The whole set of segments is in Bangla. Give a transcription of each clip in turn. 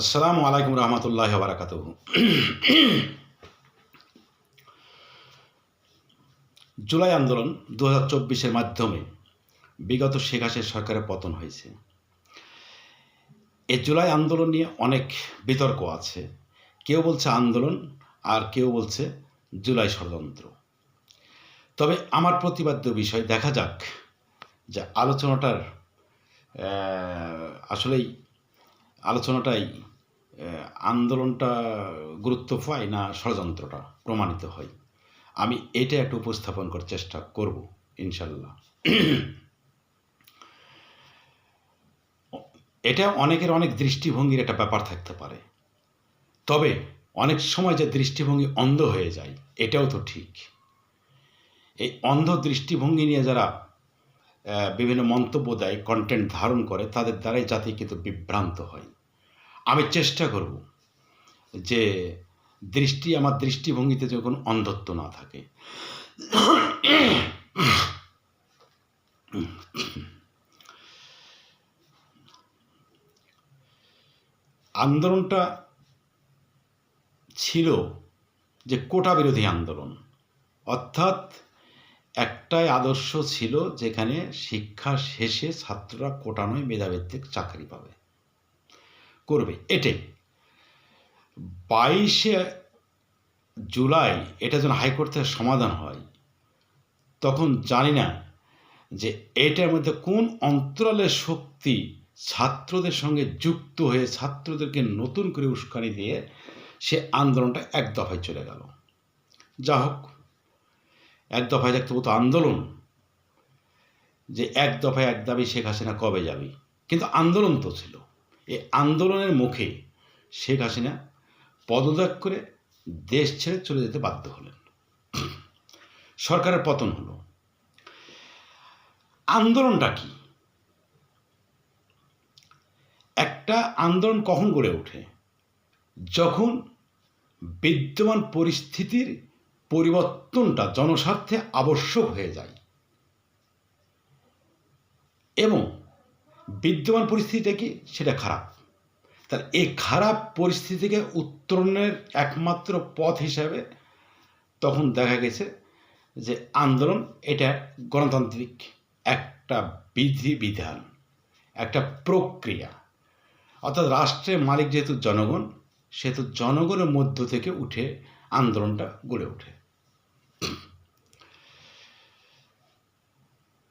আসসালামু আলাইকুম রহমতুল্লাহ বারাকাত জুলাই আন্দোলন দু হাজার মাধ্যমে বিগত শেখ হাসিনা সরকারের পতন হয়েছে। এই জুলাই আন্দোলন নিয়ে অনেক বিতর্ক আছে। কেউ বলছে আন্দোলন আর কেউ বলছে জুলাই ষড়যন্ত্র। তবে আমার প্রতিবাদ্য বিষয় দেখা যাক যে আলোচনাটার আসলেই আলোচনাটাই আন্দোলনটা গুরুত্ব পায় না ষড়যন্ত্রটা প্রমাণিত হয়। আমি এটা একটু উপস্থাপন করার চেষ্টা করব ইনশাল্লাহ এটা অনেকের অনেক দৃষ্টিভঙ্গির একটা ব্যাপার থাকতে পারে। তবে অনেক সময় যে দৃষ্টিভঙ্গি অন্ধ হয়ে যায়, এটাও তো ঠিক। এই অন্ধ দৃষ্টিভঙ্গি নিয়ে যারা বিভিন্ন মন্তব্য দেয় কন্টেন্ট ধারণ করে, তাদের দ্বারাই জাতি কিন্তু বিভ্রান্ত হয়। আমি চেষ্টা করব যে দৃষ্টি, আমার দৃষ্টিভঙ্গিতে যখন অন্ধত্ব না থাকে। আন্দোলনটা ছিল যে কোটা বিরোধী আন্দোলন। অর্থাৎ একটাই আদর্শ ছিল যেখানে শিক্ষা শেষে ছাত্ররা কোটা নয়, মেধাভিত্তিক চাকরি পাবে। করবে, এটাই। বাইশে জুলাই এটা যেন হাইকোর্ট থেকে সমাধান হয়, তখন জানি না যে এটার মধ্যে কোন অন্তরালের শক্তি ছাত্রদের সঙ্গে যুক্ত হয়ে ছাত্রদেরকে নতুন করে উস্কানি দিয়ে সে আন্দোলনটা এক দফায় চলে গেল। যা হোক, এক দফায় দেখতে তো আন্দোলন যে এক দফায় এক দাবি শেখ হাসিনা কবে যাবে? কিন্তু আন্দোলন তো ছিল। আন্দোলনের মুখে শেখ হাসিনা পদত্যাগ করে দেশ ছেড়ে চলে যেতে বাধ্য হলেন। সরকারের পতন হলো। আন্দোলনটা কি? একটা আন্দোলন কখন গড়ে ওঠে? যখন বিদ্যমান পরিস্থিতির পরিবর্তনটা জনস্বার্থে আবশ্যক হয়ে যায়। এবং বিদ্যমান পরিস্থিতিটা কি? সেটা খারাপ। তার এই খারাপ পরিস্থিতি থেকে উত্তরণের একমাত্র পথ হিসাবে তখন দেখা গেছে যে আন্দোলন এটা গণতান্ত্রিক একটা বিধি বিধান, একটা প্রক্রিয়া। অর্থাৎ রাষ্ট্রের মালিক যেহেতু জনগণ, সেহেতু জনগণের মধ্য থেকে উঠে আন্দোলনটা গড়ে ওঠে।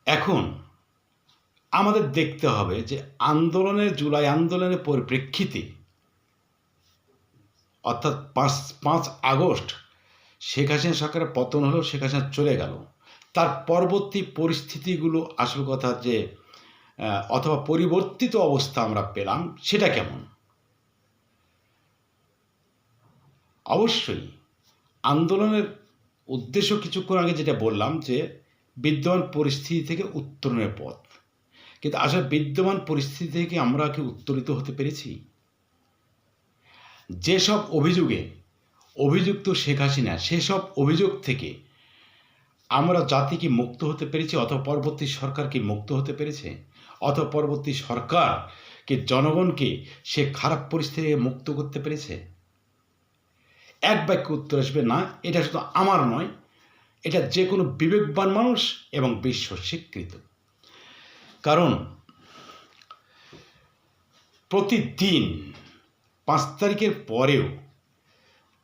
এখন আমাদের দেখতে হবে যে আন্দোলনের, জুলাই আন্দোলনের পরিপ্রেক্ষিতে, অর্থাৎ পাঁচ পাঁচ আগস্ট, শেখ হাসিনা সরকারের পতন হলো, শেখ হাসিনা চলে গেল। তার পরবর্তী পরিস্থিতিগুলো, আসল কথা যে অথবা পরিবর্তিত অবস্থা আমরা পেলাম, সেটা কেমন? অবশ্যই, আন্দোলনের উদ্দেশ্য কিছুক্ষণ আগে যেটা বললাম যে, বিদ্যমান পরিস্থিতি থেকে উত্তরণের পথ। কিন্তু আসলে বিদ্যমান পরিস্থিতি থেকে আমরা কি উত্তরিত হতে পেরেছি? যেসব অভিযোগে অভিযুক্ত শেখ হাসিনা, সেসব অভিযোগ থেকে আমরা জাতি কি মুক্ত হতে পেরেছি অথবা পরবর্তী সরকার কি মুক্ত হতে পেরেছে? অথবা পরবর্তী সরকার কি জনগণকে সে খারাপ পরিস্থিতি মুক্ত করতে পেরেছে? এক বাক্য উত্তর আসবে, না, এটা শুধু আমার নয়, এটা যে কোনো বিবেকবান মানুষ এবং বিশ্ব স্বীকৃত। কারণ প্রতিদিন পাঁচ তারিখের পরেও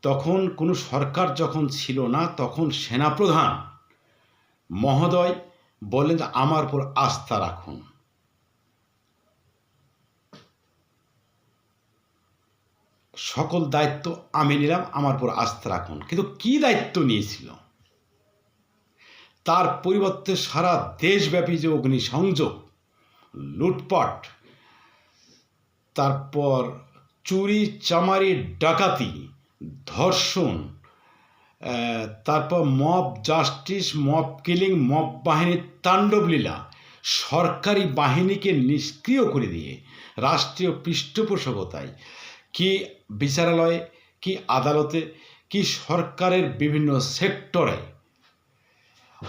তখন কোনো সরকার যখন ছিল না, তখন সেনাপ্রধান মহোদয় বলেন আমার উপর আস্থা রাখুন। সকল দায়িত্ব আমি নিলাম, আমার উপর আস্থা রাখুন। কিন্তু কি দায়িত্ব নিয়েছিল? তার পরিবর্তে সারা দেশব্যাপী যে অগ্নিসংযোগ লুটপাট। তারপর চুরি, চামারি, ডাকাতি, ধর্ষণ তারপর mob justice, mob killing, mob বাহিনীর তাণ্ডবলীলা সরকারি বাহিনীকে নিষ্ক্রিয় করে দিয়ে রাষ্ট্রীয় পৃষ্ঠপোষকতায় কি বিচারালয়ে, কি আদালতে, কি সরকারের বিভিন্ন সেক্টরে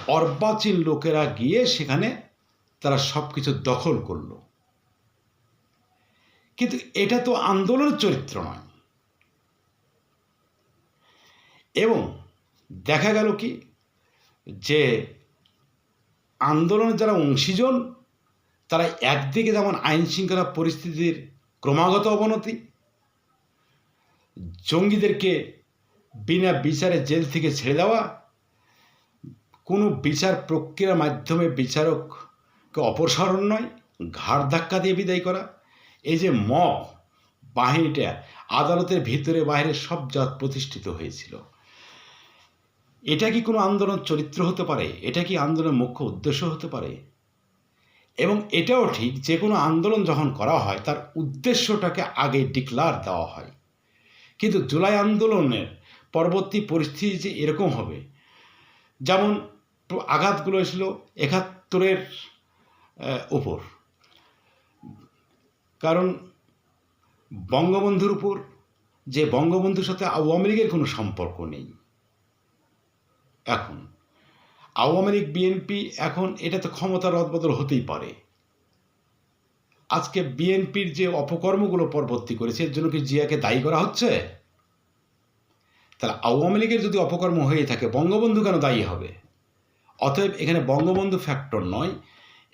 অর্বাচীন লোকেরা গিয়ে সেখানে তারা সব কিছু দখল করল। কিন্তু এটা তো আন্দোলনের চরিত্র নয়। এবং দেখা গেল কি যে আন্দোলনের যারা অংশীজন, তারা একদিকে যেমন আইন শৃঙ্খলা পরিস্থিতির ক্রমাগত অবনতি, জঙ্গিদেরকে বিনা বিচারে জেল থেকে ছেড়ে দেওয়া, কোনো বিচার প্রক্রিয়ার মাধ্যমে বিচারককে অপসারণ নয়, ঘাড় ধাক্কা দিয়ে বিদায় করা। এই যে মব বাহিনীটা আদালতের ভিতরে বাইরে সব জাত প্রতিষ্ঠিত হয়েছিল। এটা কি কোনো আন্দোলন চরিত্র হতে পারে? এটা কি আন্দোলনের মুখ্য উদ্দেশ্য হতে পারে? এবং এটাও ঠিক, যে কোনো আন্দোলন যখন করা হয়, তার উদ্দেশ্যটাকে আগে ডিক্লার দেওয়া হয়। কিন্তু জুলাই আন্দোলনের পরবর্তী পরিস্থিতি যে এরকম হবে, যেমন আঘাতগুলো এসেছিল, একাত্তরের উপর। কারণ বঙ্গবন্ধুর উপর যে বঙ্গবন্ধুর সাথে আওয়ামী লীগের কোনো সম্পর্ক নেই। এখন আওয়ামী লীগ, বিএনপি এখন এটা তো ক্ষমতার রদবদল হতেই পারে। আজকে বিএনপির যে অপকর্মগুলো পরবর্তী করেছে, এর জন্য কি জিয়াকে দায়ী করা হচ্ছে? তাহলে আওয়ামী লীগের যদি অপকর্ম হয়ে থাকে, বঙ্গবন্ধু কেন দায়ী হবে? অতএব এখানে বঙ্গবন্ধু ফ্যাক্টর নয়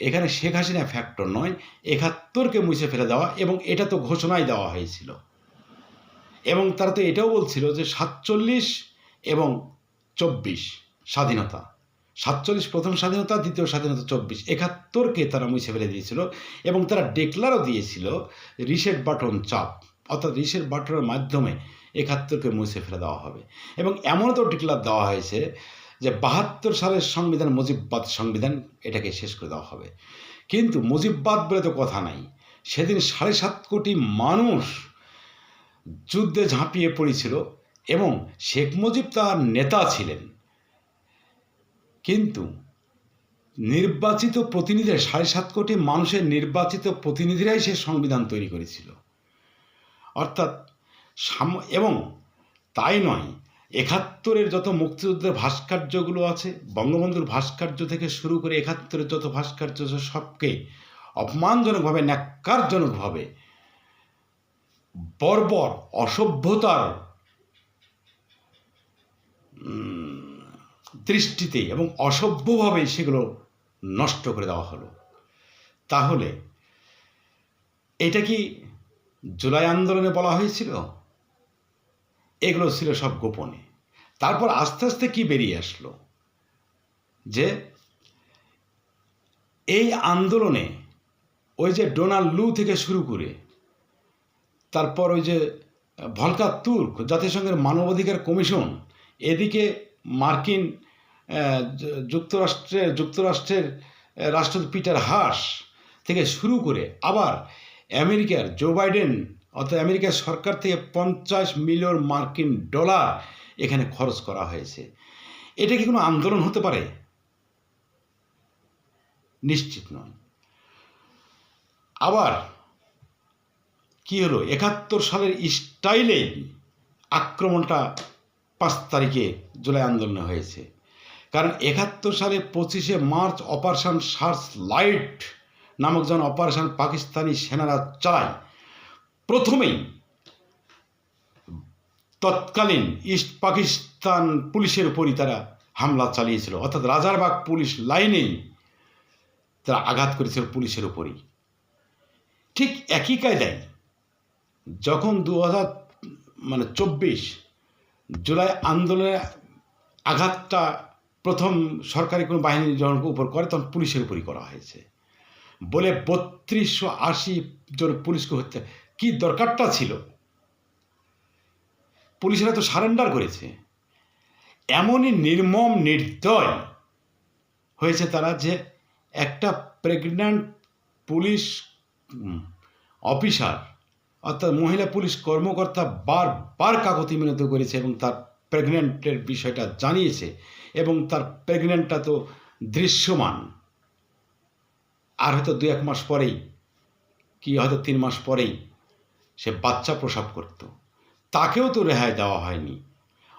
এখানে শেখ হাসিনা ফ্যাক্টর নয়, একাত্তরকে মুছে ফেলে দেওয়া এবং এটা তো ঘোষণাই দেওয়া হয়েছিল। এবং তারা তো এটাও বলছিল যে সাতচল্লিশ এবং চব্বিশ স্বাধীনতা। সাতচল্লিশ প্রথম স্বাধীনতা, দ্বিতীয় স্বাধীনতা চব্বিশ। একাত্তরকে তারা মুছে ফেলে দিয়েছিল এবং তারা ডেক্লারও দিয়েছিল রিসেট বাটন চাপ, অর্থাৎ রিসেট বাটনের মাধ্যমে একাত্তরকে মুছে ফেলে দেওয়া হবে। এবং এমনও তো ডিক্লার দেওয়া হয়েছে যে বাহাত্তর সালের সংবিধান মুজিববাদ সংবিধান এটাকে শেষ করে দেওয়া হবে। কিন্তু মুজিববাদ বলে তো কথা নাই। সেদিন সাড়ে সাত কোটি মানুষ যুদ্ধে ঝাঁপিয়ে পড়েছিল এবং শেখ মুজিব তার নেতা ছিলেন। কিন্তু নির্বাচিত প্রতিনিধিরা, সাড়ে সাত কোটি মানুষের নির্বাচিত প্রতিনিধিরাই সে সংবিধান তৈরি করেছিল। অর্থাৎ এবং তাই নয় একাত্তরের যত মুক্তিযুদ্ধের ভাস্কর্যগুলো আছে, বঙ্গবন্ধুর ভাস্কর্য থেকে শুরু করে একাত্তরের যত ভাস্কর্য সবকে অপমানজনকভাবে, ন্যাক্কারজনকভাবে, বর্বর, অসভ্যতার দৃষ্টিতে এবং অসভ্যভাবে সেগুলো নষ্ট করে দেওয়া হলো। তাহলে এটা কি জুলাই আন্দোলনে বলা হয়েছিল? এগুলো ছিল সব গোপনে। তারপর আস্তে আস্তে কি বেরিয়ে আসলো? যে এই আন্দোলনে ওই যে ডোনাল্ড লু থেকে শুরু করে, তারপর ওই যে ভলকার তুর্ক, জাতিসংঘের মানবাধিকার কমিশন, এদিকে মার্কিন যুক্তরাষ্ট্রের যুক্তরাষ্ট্রের রাষ্ট্রপতি পিটার হাস থেকে শুরু করে আবার আমেরিকার জো বাইডেন অর্থাৎ আমেরিকার সরকার থেকে পঞ্চাশ মিলিয়ন মার্কিন ডলার এখানে খরচ করা হয়েছে। এটা কি কোনো আন্দোলন হতে পারে? নিশ্চিত নয়। আবার কি হলো? একাত্তর সালের স্টাইলে আক্রমণটা পাঁচ তারিখে জুলাই আন্দোলনে হয়েছে। কারণ একাত্তর সালে পঁচিশে মার্চ অপারেশন সার্চ লাইট নামক যেন অপারেশন পাকিস্তানি সেনারা চালায়। প্রথমেই তৎকালীন ইস্ট পাকিস্তান পুলিশের উপরই তারা হামলা চালিয়েছিল। অর্থাৎ রাজারবাগ পুলিশ লাইনেই তারা আঘাত করেছিল পুলিশের উপরই। ঠিক একই কায়দায় যখন দু হাজার মানে চব্বিশ জুলাই আন্দোলনে আঘাতটা প্রথম সরকারি কোনো বাহিনী যখন উপর করে, তখন পুলিশের উপরই করা হয়েছে। বলে বত্রিশশো আশি জন পুলিশকে হত্যা কি দরকারটা ছিল? পুলিশেরা তো সারেন্ডার করেছে। এমনই নির্মম নির্দয় হয়েছে তারা যে একটা প্রেগন্যান্ট পুলিশ অফিসার অর্থাৎ মহিলা পুলিশ কর্মকর্তা বারবার কাকতি মিনত করেছে এবং তার প্রেগনেন্টের বিষয়টা জানিয়েছে এবং তার প্রেগনেন্টটা তো দৃশ্যমান। আর হয়তো দু এক মাস পরেই, কি হয়তো তিন মাস পরেই সে বাচ্চা প্রসব করত। তাকেও তো রেহাই দেওয়া হয়নি।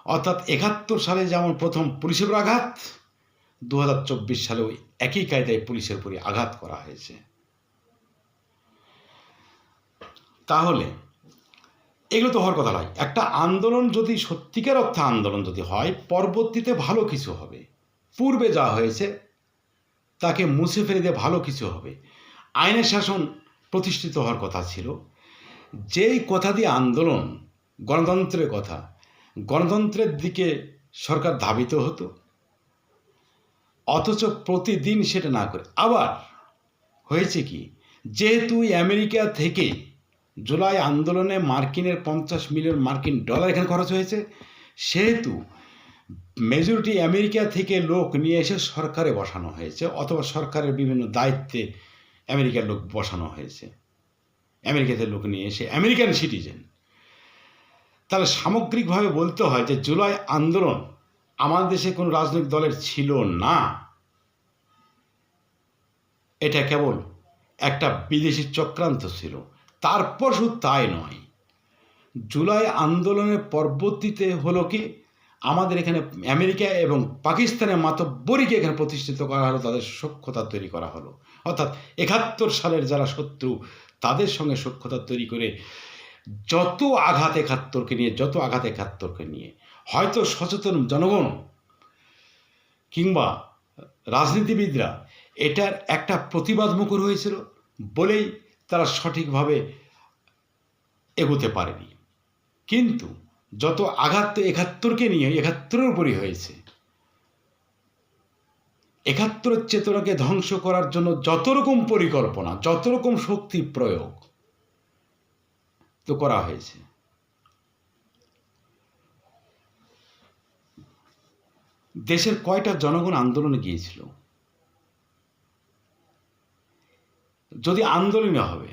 অর্থাৎ একাত্তর সালে যেমন প্রথম পুলিশের আঘাত দু হাজার চব্বিশ সালে ওই একই কায়দায় পুলিশের উপরে আঘাত করা হয়েছে। তাহলে এগুলো তো হওয়ার কথা নয়। একটা আন্দোলন যদি সত্যিকার অর্থে আন্দোলন যদি হয়, পরবর্তীতে ভালো কিছু হবে। পূর্বে যা হয়েছে, তাকে মুছে ফেলে দিয়ে ভালো কিছু হবে। আইনের শাসন প্রতিষ্ঠিত হওয়ার কথা ছিল। যেই কথা দিয়ে আন্দোলন, গণতন্ত্রের কথা, গণতন্ত্রের দিকে সরকার ধাবিত হতো, অথচ প্রতিদিন সেটা না করে। আবার হয়েছে কি, যেহেতু আমেরিকা থেকে জুলাই আন্দোলনে মার্কিনের পঞ্চাশ মিলিয়ন মার্কিন ডলার এখানে খরচ হয়েছে, সেহেতু মেজরিটি আমেরিকা থেকে লোক নিয়ে এসে সরকারে বসানো হয়েছে, অথবা সরকারের বিভিন্ন দায়িত্বে আমেরিকার লোক বসানো হয়েছে। আমেরিকাতে লোক নিয়ে এসে আমেরিকান সিটিজেন। তাহলে সামগ্রিকভাবে বলতে হয় যে জুলাই আন্দোলন আমার দেশে কোনো রাজনৈতিক দলের ছিল না। এটা কেবল একটা বিদেশি চক্রান্ত ছিল। তারপর শুধু তাই নয়, জুলাই আন্দোলনের পরবর্তীতে হলো কি, আমাদের এখানে আমেরিকা এবং পাকিস্তানের মাতব্বরীকে এখানে প্রতিষ্ঠিত করা হলো, তাদের সক্ষতা তৈরি করা হলো। অর্থাৎ একাত্তর সালের যারা শত্রু তাদের সঙ্গে সক্ষতা তৈরি করে যত আঘাত একাত্তরকে নিয়ে, যত আঘাত একাত্তরকে নিয়ে, হয়তো সচেতন জনগণ কিংবা রাজনীতিবিদরা এটার একটা প্রতিবাদ মুখর হয়েছিল বলেই তারা সঠিকভাবে এগোতে পারেনি। কিন্তু যত আঘাত একাত্তরকে নিয়ে, একাত্তরের উপরই হয়েছে একাত্তরের চেতনাকে ধ্বংস করার জন্য যত রকম পরিকল্পনা যত রকম শক্তি প্রয়োগ, তো করা হয়েছে। দেশের কয়টা জনগণ আন্দোলনে গিয়েছিল? যদি আন্দোলনে হবে,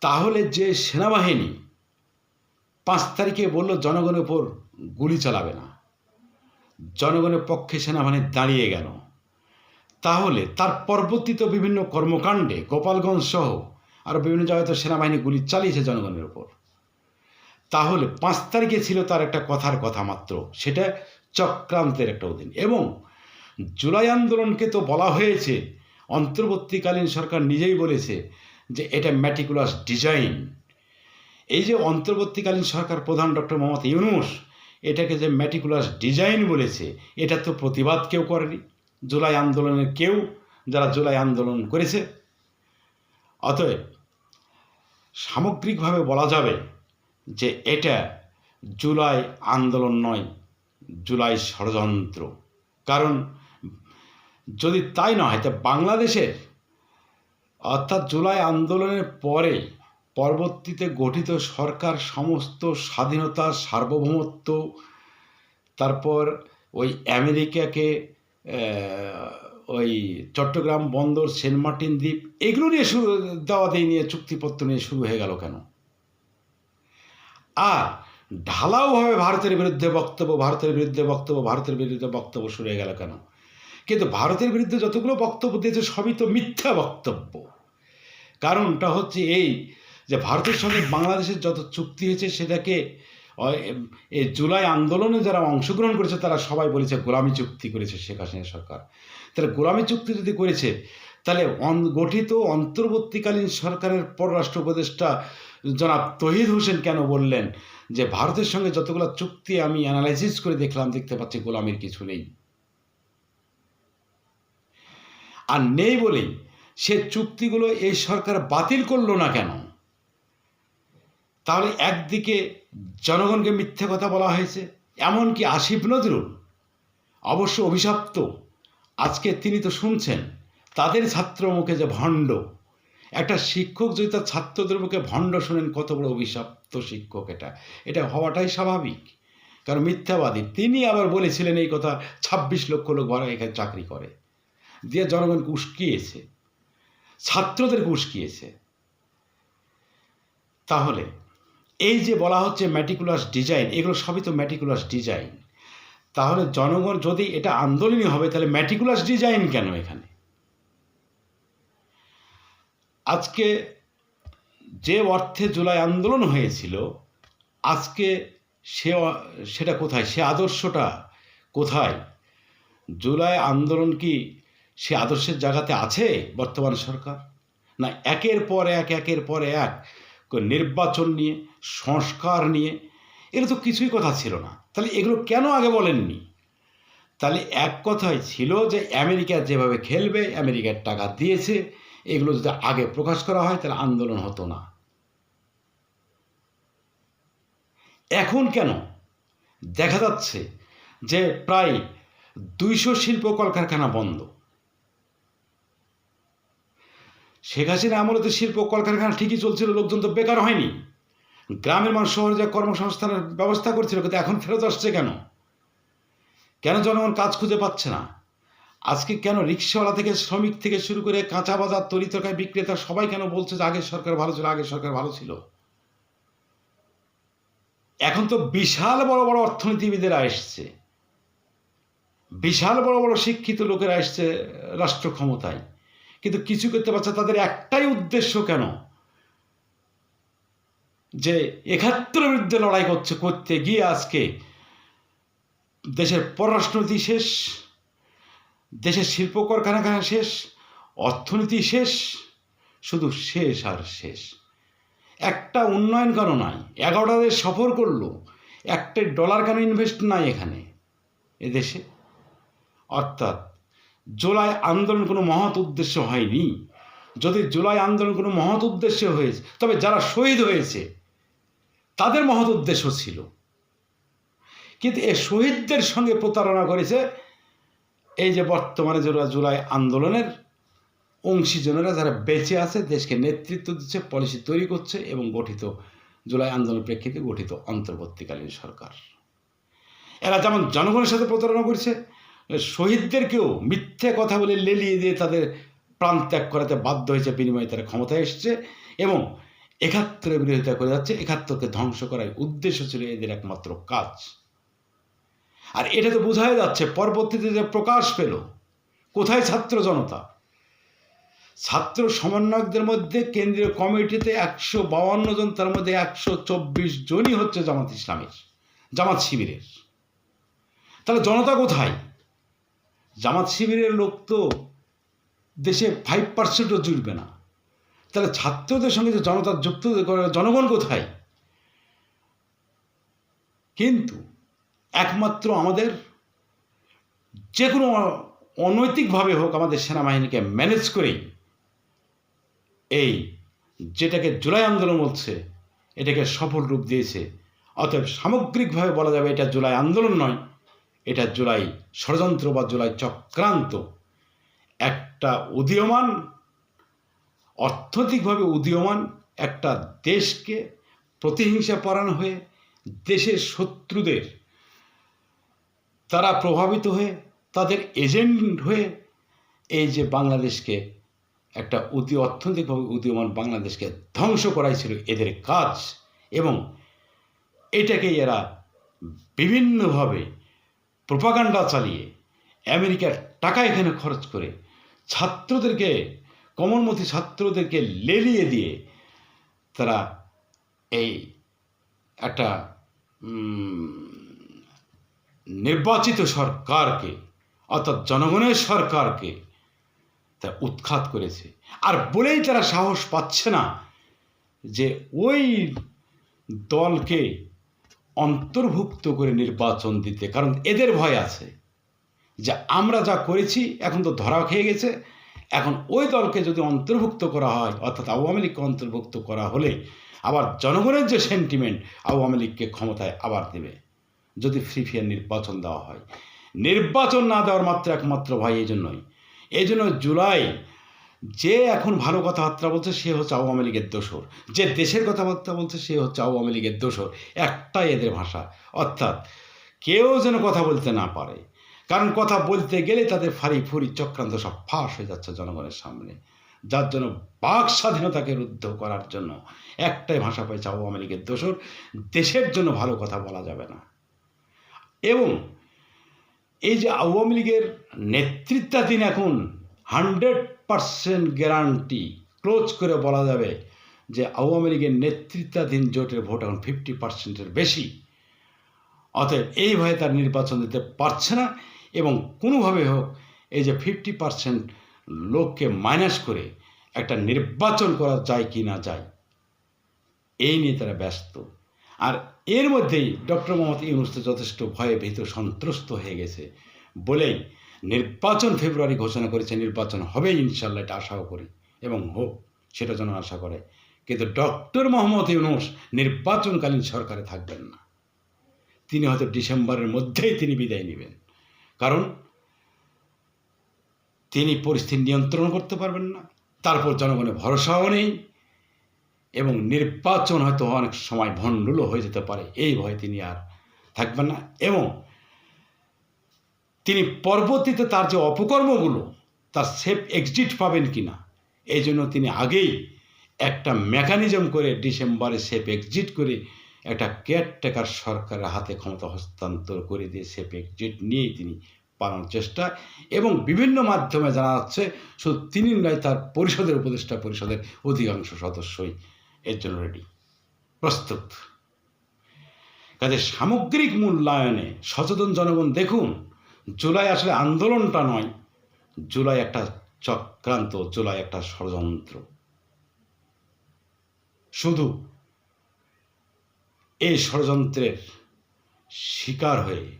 তাহলে যে সেনাবাহিনী পাঁচ তারিখে বলল জনগণের উপর গুলি চালাবে না। জনগণের পক্ষে সেনাবাহিনী দাঁড়িয়ে গেল। তাহলে তার পরবর্তীত বিভিন্ন কর্মকাণ্ডে গোপালগঞ্জ সহ আরও বিভিন্ন জায়গায় তো সেনাবাহিনী গুলি চালিয়েছে জনগণের উপর। তাহলে পাঁচ তারিখে ছিল তার একটা কথার কথা মাত্র, সেটা চক্রান্তের একটা অধীন। এবং জুলাই আন্দোলনকে তো বলা হয়েছে, অন্তর্বর্তীকালীন সরকার নিজেই বলেছে যে এটা ম্যাটিকুলাস ডিজাইন এই যে অন্তর্বর্তীকালীন সরকার প্রধান ডক্টর মোহাম্মদ ইউনুস এটাকে যে ম্যাটিকুলাস ডিজাইন বলেছে, এটা তো প্রতিবাদ কেউ করেনি। জুলাই আন্দোলনের কেউ, যারা জুলাই আন্দোলন করেছে। অতএব, সামগ্রিকভাবে বলা যাবে যে এটা জুলাই আন্দোলন নয়, জুলাই ষড়যন্ত্র। কারণ, যদি তাই নয় তা বাংলাদেশের, অর্থাৎ জুলাই আন্দোলনের পরে পরবর্তীতে গঠিত সরকার সমস্ত স্বাধীনতা, সার্বভৌমত্ব, তারপর ওই আমেরিকাকে ওই চট্টগ্রাম বন্দর, সেন্ট মার্টিন দ্বীপ, এগুলো নিয়ে শুরু, দেওয়া দিয়ে নিয়ে, চুক্তিপত্র নিয়ে শুরু হয়ে গেল কেন? আর ঢালাওভাবে ভারতের বিরুদ্ধে বক্তব্য, ভারতের বিরুদ্ধে বক্তব্য, ভারতের বিরুদ্ধে বক্তব্য শুরু হয়ে গেল কেন? কিন্তু ভারতের বিরুদ্ধে যতগুলো বক্তব্য দিয়েছে, সবই তো মিথ্যা বক্তব্য। কারণটা হচ্ছে এই যে ভারতের সঙ্গে বাংলাদেশের যত চুক্তি হয়েছে সেটাকে এই জুলাই আন্দোলনে যারা অংশগ্রহণ করেছে তারা সবাই বলেছে গোলামি চুক্তি করেছে শেখ হাসিনা সরকার। তাহলে গোলামি চুক্তি যদি করেছে, তাহলে গঠিত অন্তর্বর্তীকালীন সরকারের পররাষ্ট্র উপদেষ্টা জনাব তহিদ হোসেন কেন বললেন যে ভারতের সঙ্গে যতগুলো চুক্তি আমি অ্যানালাইসিস করে দেখলাম, দেখতে পাচ্ছি গোলামির কিছু নেই। আর নেই বলেই সে চুক্তিগুলো এই সরকার বাতিল করল না কেন? তাহলে একদিকে জনগণকে মিথ্যে কথা বলা হয়েছে, এমনকি আসিফ নজরুল, অবশ্য অভিশপ্ত। আজকে তিনি তো শুনছেন, তাদের ছাত্র মুখে যে ভণ্ড। একটা শিক্ষক যদি তার ছাত্রদের মুখে ভণ্ড শোনেন, কত বড় অভিশপ্ত শিক্ষক এটা। এটা হওয়াটাই স্বাভাবিক। কারণ মিথ্যাবাদী, তিনি আবার বলেছিলেন এই কথা, ছাব্বিশ লক্ষ লোক ভাড়া এখানে চাকরি করে। দিয়ে জনগণকে উস্কিয়েছে। ছাত্রদেরকে উস্কিয়েছে। তাহলে এই যে বলা হচ্ছে ম্যাটিকুলাস ডিজাইন এগুলো সবই তো ম্যাটিকুলাস ডিজাইন তাহলে জনগণ যদি এটা আন্দোলনই হবে, তাহলে ম্যাটিকুলাস ডিজাইন কেন এখানে? আজকে যে অর্থে জুলাই আন্দোলন হয়েছিল, আজকে সে সেটা কোথায়? সে আদর্শটা কোথায়? জুলাই আন্দোলন কি সে আদর্শের জায়গাতে আছে বর্তমান সরকার? না, একের পর এক, একের পর এক নির্বাচন নিয়ে, সংস্কার নিয়ে এগুলো তো কিছুই কথা ছিল না। তাহলে এগুলো কেন আগে বলেননি? তাহলে এক কথাই ছিল যে আমেরিকা যেভাবে খেলবে, আমেরিকার টাকা দিয়েছে, এগুলো যদি আগে প্রকাশ করা হয়, তাহলে আন্দোলন হতো না। এখন কেন? দেখা যাচ্ছে যে প্রায় দুইশো শিল্প কলকারখানা বন্ধ। শেখ হাসিনা আমলে তো শিল্প কলকারখানা ঠিকই চলছিল, লোকজন তো বেকার হয়নি। গ্রামের মানুষ শহরে যা কর্মসংস্থানের ব্যবস্থা করছিল, কিন্তু এখন ফেরত আসছে কেন? কেন জনগণ কাজ খুঁজে পাচ্ছে না? আজকে কেন রিক্সাওয়ালা থেকে শ্রমিক থেকে শুরু করে কাঁচা বাজার, তরি তরকারি বিক্রেতা সবাই কেন বলছে যে আগের সরকার ভালো ছিল, আগের সরকার ভালো ছিল? এখন তো বিশাল বড় বড় অর্থনীতিবিদেরা এসছে। বিশাল বড় বড় শিক্ষিত লোকেরা এসছে রাষ্ট্র ক্ষমতায়। কিন্তু কিছু করতে পারছে তাদের একটাই উদ্দেশ্য কেন? যে একাত্তরের বিরুদ্ধে লড়াই করছে, করতে গিয়ে আজকে দেশের পররাষ্ট্রনীতি শেষ, দেশের শিল্প কারখানা শেষ, অর্থনীতি শেষ, শুধু শেষ আর শেষ। একটা উন্নয়ন কেন নাই? এগারোটা দেশ সফর করল একটা ডলার কেন ইনভেস্ট নাই এখানে? এদেশে অর্থাৎ জুলাই আন্দোলন কোনো মহৎ উদ্দেশ্য হয়নি। যদি জুলাই আন্দোলন কোনো মহৎ উদ্দেশ্য হয়েছে, তবে যারা শহীদ হয়েছে, তাদের মহৎ উদ্দেশ্য ছিল। কিন্তু এ শহীদদের সঙ্গে প্রতারণা করেছে এই যে বর্তমানে যারা জুলাই আন্দোলনের অংশীজনেরা, যারা বেঁচে আছে, দেশকে নেতৃত্ব দিচ্ছে, পলিসি তৈরি করছে এবং গঠিত, জুলাই আন্দোলনের প্রেক্ষিতে গঠিত অন্তর্বর্তীকালীন সরকার। এরা যেমন জনগণের সাথে প্রতারণা করছে শহীদদেরকেও মিথ্যে কথা বলে লেলিয়ে দিয়ে তাদের প্রাণ ত্যাগ করাতে বাধ্য হয়েছে বিনিময়ে তারা ক্ষমতায় এসছে এবং একাত্তরের বিরোধিতা করে যাচ্ছে। একাত্তরকে ধ্বংস করার উদ্দেশ্য ছিল এদের একমাত্র কাজ। আর এটা তো বোঝাই যাচ্ছে, পরবর্তীতে যে প্রকাশ পেল, কোথায় ছাত্র জনতা? ছাত্র সমন্বয়কদের মধ্যে কেন্দ্রীয় কমিটিতে একশো বাউান্ন জন, তার মধ্যে একশো চব্বিশ জনই হচ্ছে জামাত ইসলামের, জামাত শিবিরের। তাহলে জনতা কোথায়? জামাত শিবিরের লোক তো দেশে ফাইভ পার্সেন্টও জুড়বে না। তাহলে ছাত্রদের সঙ্গে যে জনতা যুক্ত জনগণ কোথায়? কিন্তু একমাত্র আমাদের যে কোনো অনৈতিকভাবে হোক আমাদের সেনাবাহিনীকে ম্যানেজ করেই এই যেটাকে জুলাই আন্দোলন বলছে, এটাকে সফল রূপ দিয়েছে। অতএব সামগ্রিকভাবে বলা যাবে এটা জুলাই আন্দোলন নয়। এটা জুলাই ষড়যন্ত্র বা জুলাই চক্রান্ত একটা উদীয়মান, অর্থনৈতিকভাবে উদীয়মান একটা দেশকে প্রতিহিংসা পরায়ণ হয়ে দেশের শত্রুদের তারা প্রভাবিত হয়ে তাদের এজেন্ট হয়ে এই যে বাংলাদেশকে একটা অতি অর্থনৈতিকভাবে উদীয়মান বাংলাদেশকে ধ্বংস করাই ছিল এদের কাজ এবং এটাকে এরা বিভিন্নভাবে প্রোপাগান্ডা চালিয়ে আমেরিকার টাকা এখানে খরচ করে ছাত্রদেরকে কমলমতি ছাত্রদেরকে লেলিয়ে দিয়ে তারা এই একটা নির্বাচিত সরকারকে, অর্থাৎ জনগণের সরকারকে তা উৎখাত করেছে। আর বলেই তারা সাহস পাচ্ছে না যে ওই দলকে অন্তর্ভুক্ত করে নির্বাচন দিতে। কারণ এদের ভয় আছে যে আমরা যা করেছি, এখন তো ধরা খেয়ে গেছে। এখন ওই দলকে যদি অন্তর্ভুক্ত করা হয়, অর্থাৎ আওয়ামী লীগকে অন্তর্ভুক্ত করা হলে আবার জনগণের যে সেন্টিমেন্ট আওয়ামী লীগকে ক্ষমতায় আবার দেবে। যদি ফ্রি ফেয়ার নির্বাচন দেওয়া হয়। নির্বাচন না দেওয়ার মাত্র একমাত্র ভয় এই জন্যই। এই জন্য জুলাই যে এখন ভালো কথাবার্তা বলছে, সে হচ্ছে আওয়ামী লীগের দোসর যে দেশের কথাবার্তা বলছে, সে হচ্ছে আওয়ামী লীগের দোসর একটাই এদের ভাষা। অর্থাৎ কেউ যেন কথা বলতে না পারে। কারণ কথা বলতে গেলে তাদের ফারি ফুরি চক্রান্ত সব ফাঁস হয়ে যাচ্ছে জনগণের সামনে। যার জন্য বাক স্বাধীনতাকে রুদ্ধ করার জন্য একটাই ভাষা পেয়েছে আওয়ামী লীগের দোসর দেশের জন্য ভালো কথা বলা যাবে না। এবং এই যে আওয়ামী লীগের নেতৃত্বাধীন এখন হান্ড্রেড পারসেন্ট গ্যারান্টি ক্লোজ করে বলা যাবে যে আওয়ামী লীগের নেতৃত্বাধীন জোটের ভোট এখন ফিফটি পার্সেন্টের বেশি। অতএব এই ভয়ে তার নির্বাচন দিতে পারছে না এবং কোনোভাবে হোক এই যে ফিফটি পার্সেন্ট লোককে মাইনাস করে একটা নির্বাচন করা যায় কি না যায়, এই নিয়ে তারা ব্যস্ত। আর এর মধ্যেই ডক্টর মোহাম্মদ ইউনুস যথেষ্ট ভয়ে ভীত, সন্ত্রস্ত হয়ে গেছে বলেই নির্বাচন ফেব্রুয়ারি ঘোষণা করেছে, নির্বাচন হবে, ইনশাল্লাহ এটা আশাও করি এবং হোক, সেটা যেন আশা করে। কিন্তু ডক্টর মোহাম্মদ ইউনুস নির্বাচনকালীন সরকারে থাকবেন না। তিনি হয়তো ডিসেম্বরের মধ্যেই তিনি বিদায় নেবেন। কারণ তিনি পরিস্থিতি নিয়ন্ত্রণ করতে পারবেন না, তারপর জনগণের ভরসাও নেই এবং নির্বাচন হয়তো অনেক সময় ভণ্ডুলও হয়ে যেতে পারে, এই ভয়ে তিনি আর থাকবেন না এবং তিনি পরবর্তীতে তার যে অপকর্মগুলো, তার সেফ এক্সিট পাবেন কি না এই জন্য তিনি আগেই একটা মেকানিজম করে ডিসেম্বরে সেফ এক্সিট করে একটা কেয়ারটেকার সরকারের হাতে ক্ষমতা হস্তান্তর করে দিয়ে সেফ এক্সিট নিয়েই তিনি পালানোর চেষ্টা এবং বিভিন্ন মাধ্যমে জানা যাচ্ছে, শুধু তিনি নয়, তার পরিষদের উপদেষ্টা পরিষদের অধিকাংশ সদস্যই এর জন্য রেডি প্রস্তুত। কাজে সামগ্রিক মূল্যায়নে সচেতন জনগণ দেখুন জুলাই আসলে আন্দোলনটা নয়। জুলাই একটা চক্রান্ত, জুলাই একটা ষড়যন্ত্র। শুধু এই ষড়যন্ত্রের শিকার হয়ে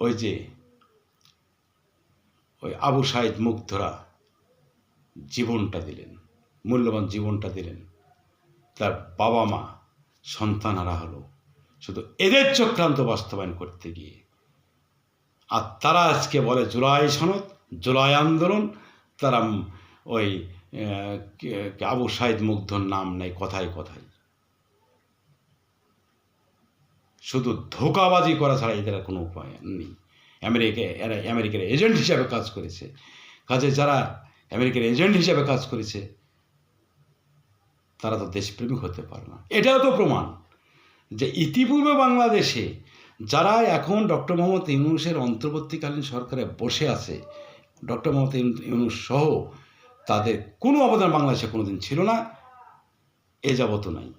ওই যে ওই আবু সাইদ মুগ্ধরা জীবনটা দিলেন, মূল্যবান জীবনটা দিলেন। তার বাবা মা সন্তানারা হলো শুধু এদের চক্রান্ত বাস্তবায়ন করতে গিয়ে। আর তারা আজকে বলে জুলাই সনদ, জুলাই আন্দোলন, তারা ওই আবু সাইদ মুগ্ধর নাম নেই, কথায় কথায়। শুধু ধোকাবাজি করা ছাড়া এদের কোনো উপায় নেই। আমেরিকা, এরা আমেরিকার এজেন্ট হিসাবে কাজ করেছে। কাজে যারা আমেরিকার এজেন্ট হিসাবে কাজ করেছে, তারা তো দেশপ্রেমিক হতে পারে না। এটাও তো প্রমাণ যে ইতিপূর্বে বাংলাদেশে যারা এখন ডক্টর মোহাম্মদ ইউনুসের অন্তর্বর্তীকালীন সরকারে বসে আছে, ডক্টর মোহাম্মদ ইউনু- ইউনুস সহ তাদের কোনো অবদান বাংলাদেশে কোনোদিন ছিল না, এ যাবত নাই।